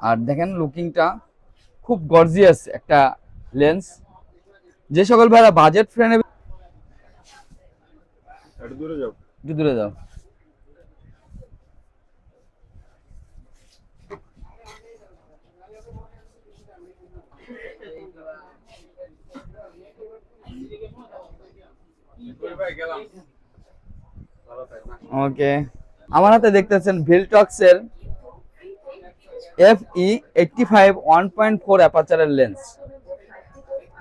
আর দেখেন লুকিংটা খুব গর্জিয়াস একটা লেন্স যে সকল ভাইরা বাজেট ফ্রেন্ডে দূরে যাও। দূরে ওকে আমার হাতে দেখতেছেন ভিলটক্স এর F E eighty five one point four অ্যাপাচারের lens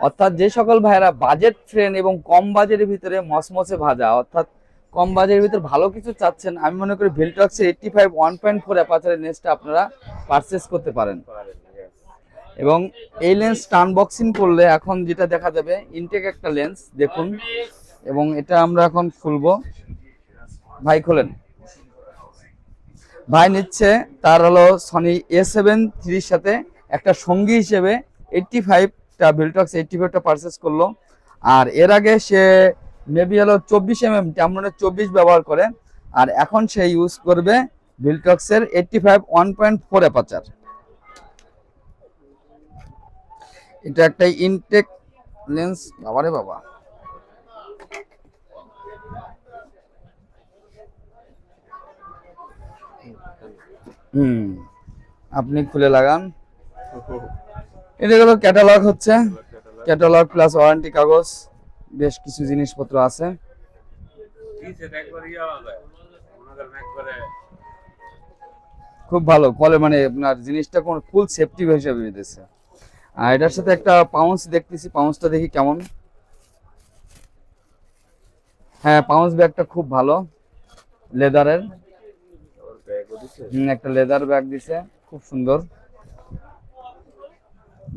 অর্থাৎ যে সকল ভাইয়েরা বাজেট ফ্রেন্ড এবং কম বাজেটের ভিতরে মসমসে ভাজা, অর্থাৎ কম বাজেটের ভিতরে ভালো কিছু চাচ্ছেন, আমি মনে করি ভিলটক্স এর eighty five one point four অ্যাপাচারের লেন্সটা আপনারা পারচেস করতে পারেন। এবং এই লেন্স আনবক্সিং করলে এখন যেটা দেখা যাবে ইনটেক একটা লেন্স দেখুন। এবং এটা আমরা এখন খুলবো। ভাই, খোলেন। ভাই নিচ্ছে, তার হলো সনি এ সেভেন থ্রির সাথে একটা সঙ্গী হিসেবে এইটটি ফাইভটা ভিলটক্স এইটটি ফাইভটা পারচেস করল। আর এর আগে সে মেবি হলো চব্বিশ এম এম ট্যামরনের চব্বিশ ব্যবহার করে। আর এখন সে ইউজ করবে ভিলটক্সের eighty five one point four aperture এটা একটা ইনটেক লেন্স বাবারে বাবা। হুম। আপনি খুলে লাগান। এটা হলো ক্যাটালগ হচ্ছে। ক্যাটালগ প্লাস ওয়ারেন্টি কাগজ বেশ কিছু জিনিসপত্র আছে। খুব ভালো। ফলে মানে আপনার জিনিসটা কোন ফুল সেফটি হিসেবে দিতেছে আর এটার সাথে একটা পাউন্স দেখতেছি। পাউন্সটা দেখি কেমন। হ্যাঁ পাউন্স ব্যাগটা খুব ভালো। লেদারের ওর ব্যাগও দিছে হুম, একটা লেদার ব্যাগ দিছে, খুব সুন্দর।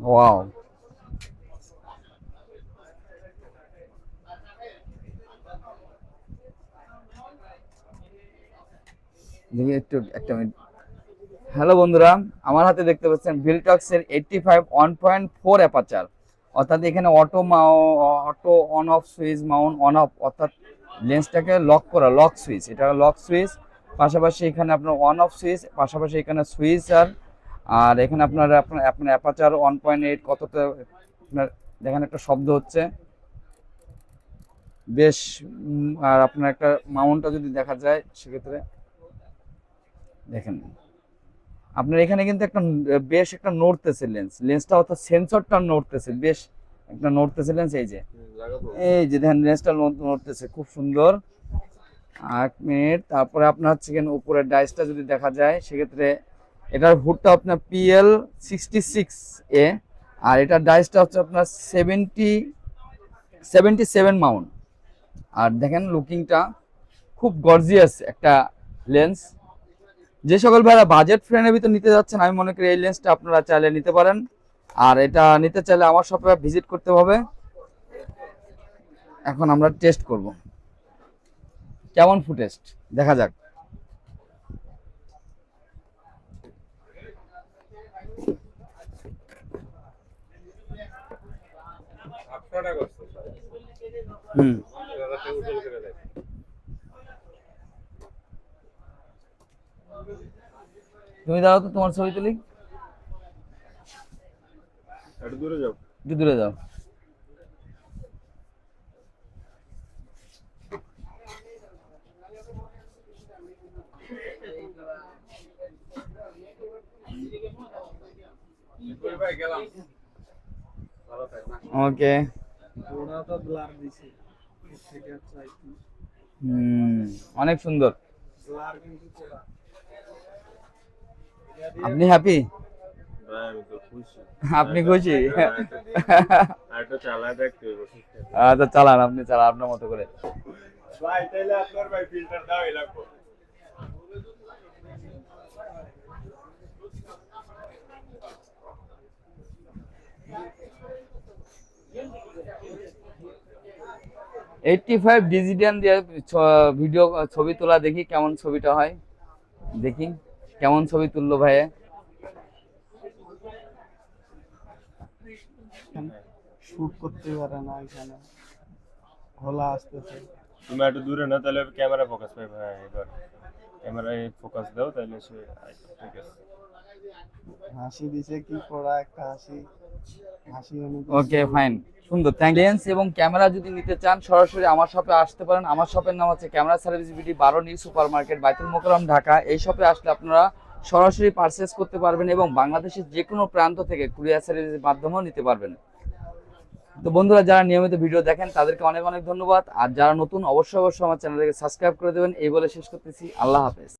ওয়াও। হ্যালো বন্ধুরা, আমার হাতে দেখতে পাচ্ছেন ভিলটক্স এর eighty five one point four aperture অর্থাৎ এখানে auto auto on off switch mount on off অর্থাৎ লেন্সটাকে লক করা লক সুইচ এটা লক সুইচ পাশাপাশি এখানে আপনার অন অফ সুইচ পাশাপাশি এখানে সুইচ আর আর এখানে আপনার আপনার আপনার অ্যাপাচার ওয়ান পয়েন্ট এইট কতটা আপনার দেখেন একটা শব্দ হচ্ছে। বেশ আর আপনার একটা মাউন্টটা যদি দেখা যায় সেক্ষেত্রে দেখেন। আপনার এখানে কিন্তু একটা বেশ একটা নড়তেছে লেন্স লেন্সটা অর্থাৎ সেন্সরটা নড়তেছে বেশ একটা নড়তেছে লেন্স এই যে। এই যে দেখেন লেন্সটা নড়তেছে খুব সুন্দর। এক মিনিট। তারপরে আপনার হচ্ছে এখানে উপরের ডাইসটা যদি দেখা যায়, সেক্ষেত্রে এটার হুডটা আপনার পিএল সিক্সটি সিক্স এ আর এটার ডাইসটা হচ্ছে আপনার সেভেন্টি সেভেন্টি সেভেন মাউন্ট আর দেখেন লুকিংটা খুব গর্জিয়াস একটা লেন্স যে সকল ভাইরা বাজেট ফ্রেন্ডের ভিতর নিতে যাচ্ছেন, আমি মনে করি এই লেন্সটা আপনারা চাইলে নিতে পারেন। আর এটা নিতে চাইলে আমার শপে ভিজিট করতে হবে। এখন আমরা টেস্ট করব। কেমন ফুটেস্ট। দেখা যাক। হুম। তুমি দাঁড়াও তো তোমার ছবি তুলি একটু দূরে যাও। একটু দূরে যাও ভাই গেলাম ভালো থাক না ওকে হুম অনেক সুন্দর। আপনি হ্যাপি আপনি খুশি? আচ্ছা চালান, আপনি চালান, আপনার মতো করে। আপনার ভাই ফিল্টার দাও এইটটি ফাইভ ডিজিটাল দিয়ে ছ- ভিডিও ছবি তোলা দেখি কেমন ছবিটা হয়। দেখি কেমন ছবি তুললো ভাইয়ে। শুট করতে পারে না এখানে। খোলা আসতেছে। তুমি একটু দূরে না তাহলে ক্যামেরা ফোকাস পাই ভাই এবার ক্যামেরায় ফোকাস দাও তাহলে সে ঠিক আছে। হাসি দিছে কি পড়া একটা হাসি। ওকে ফাইন সুন্দর। থ্যাংক লেন্স এবং ক্যামেরা যদি নিতে চান, সরাসরি আমার শপে আসতে পারেন। আমার শপের নাম হচ্ছে ক্যামেরা সার্ভিস বিডি বারো new super market Baitul Mukarram, Dhaka. এই শপে আসলে আপনারা সরাসরি পারচেস করতে পারবেন এবং বাংলাদেশের যে কোনো প্রান্ত থেকে কুরিয়ার সার্ভিসের মাধ্যমেও নিতে পারবেন। তো বন্ধুরা, যারা নিয়মিত ভিডিও দেখেন, তাদেরকে অনেক অনেক ধন্যবাদ। আর যারা নতুন, অবশ্যই অবশ্যই আমার চ্যানেলকে সাবস্ক্রাইব করে দেবেন। এই বলে শেষ করতেছি। আল্লাহ হাফেজ।